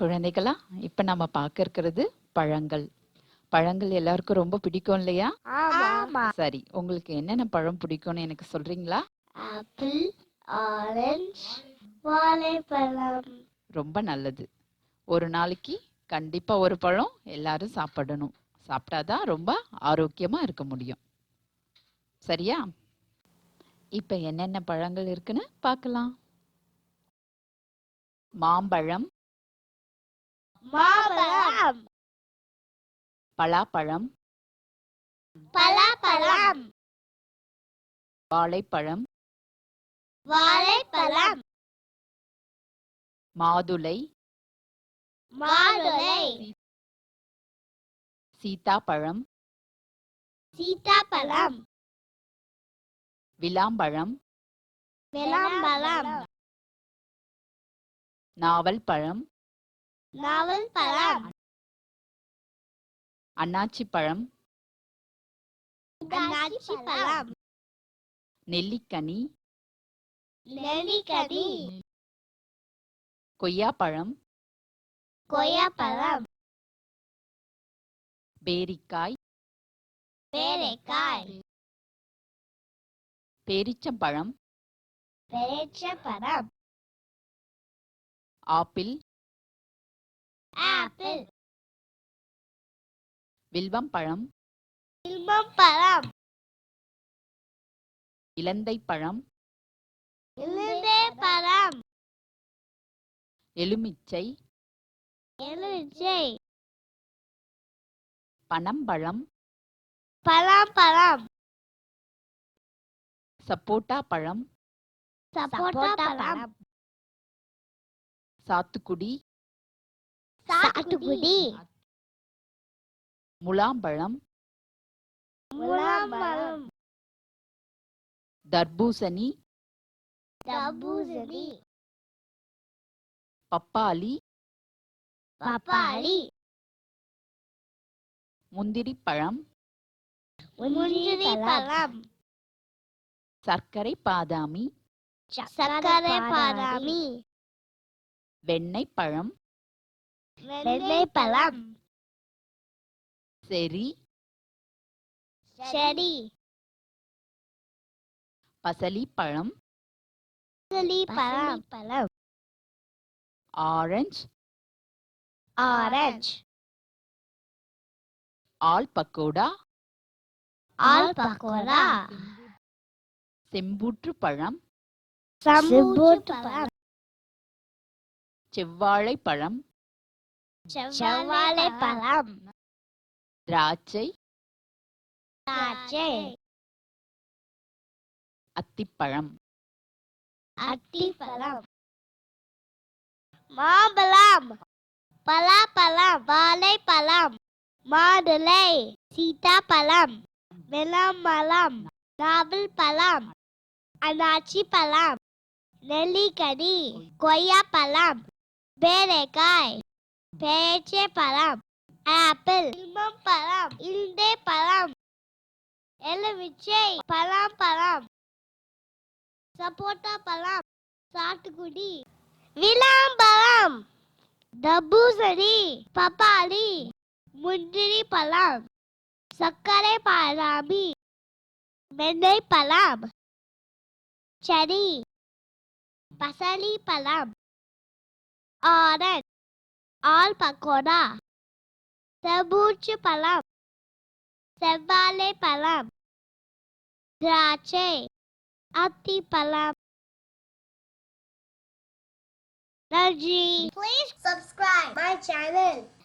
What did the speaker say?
குழந்தைகளா? இப்ப நம்ம பார்க்க இருக்கிறது பழங்கள். பழங்கள் எல்லாருக்கும் ரொம்ப பிடிக்கும் இல்லையா? சரி உங்களுக்கு என்னென்ன பழம் பிடிக்கும்னு எனக்கு சொல்றீங்களா? ஆப்பிள் ஆரஞ்சு வாழைப்பழம். ரொம்ப நல்லது. ஒரு நாளைக்கு கண்டிப்பா ஒரு பழம் எல்லாரும் சாப்பிடணும். சாப்பிட்டாதான் ரொம்ப ஆரோக்கியமா இருக்க முடியும். சரியா? இப்ப என்னென்ன பழங்கள் இருக்குன்னு பார்க்கலாம் மாம்பழம் மாம்பழம். பலாப்பழம். பலாப்பழம். வாழைப்பழம். வாழைப்பழம். மாதுளை. மாதுளை. சீத்தாப்பழம். சீதாப்பழம் விளாம்பழம். விளாம்பழம். நாவல் பழம் நாவல் பழம். அன்னாச்சி பழம். பழம். நெல்லிக்கனி. நெல்லிக்கனி. கொய்யாப்பழம் கொய்யாப்பழம் பேரிக்காய். பேரைக்காய். பேரிச்சம்பழம் பேரிச்சம்பழம் ஆப்பிள். ஆப்பிள் வில்வம்பழம் இல்மம்பழம் இலந்தை பழம். இழுந்தே பழம். எலுமிச்சை. எலுமிச்சை. பனம்பழம் பழம். சப்போட்டா பழம். சப்போட்டா பழம். சாத்துக்குடி. சாத்துக்குடி முலாம்பழம். முலாம்பழம். தர்பூசணி. தர்பூசணி. பப்பாளி. பப்பாளி. முந்திரி பழம் முந்திரி பழம் சர்க்கரை பாதாமி. சர்க்கரை பாதாமி. வெண்ணெய் பழம். வெள்ளை பழம். செரி. செடி. பசலி பழம். பசலி பழம். பழம். ஆரஞ்சு. ஆரஞ்சு. ஆல் பக்கோடா. ஆல் பக்கோடா. செம்பூற்று பழம். சம்பூட்டு பழம். செவ்வாழை பழம். செவ்வாழை பழம். திராட்சை. திராட்சை. அத்திப்பழம். அத்திப்பழம். மாம்பழம். பலாப்பழம். வாழைப்பழம். மாதுளை. சீதாப்பழம். விளம்பழம் நாவல் பழம் அன்னாச்சி பழம் நெல்லிக்கனி. கொய்யாப்பழம். பேரைக்காய். பேச்சே பழம். ஆப்பிள். பழம். இந்தே பழம். எலுமிச்சை பழம் பழம். சப்போட்டா பழம். சாத்துக்குடி. விளாம்பழம். தபூசணி. பப்பாளி. முந்திரி பழம். சர்க்கரை பாதாமி. வெண்ணெய் பழம். சரி. பசலி பழம். Orange all pakoda? செபூச்சு பழம். செவ்வாழை பழம். திராட்சை. அத்தி பழம். நன்றி. Please subscribe my channel.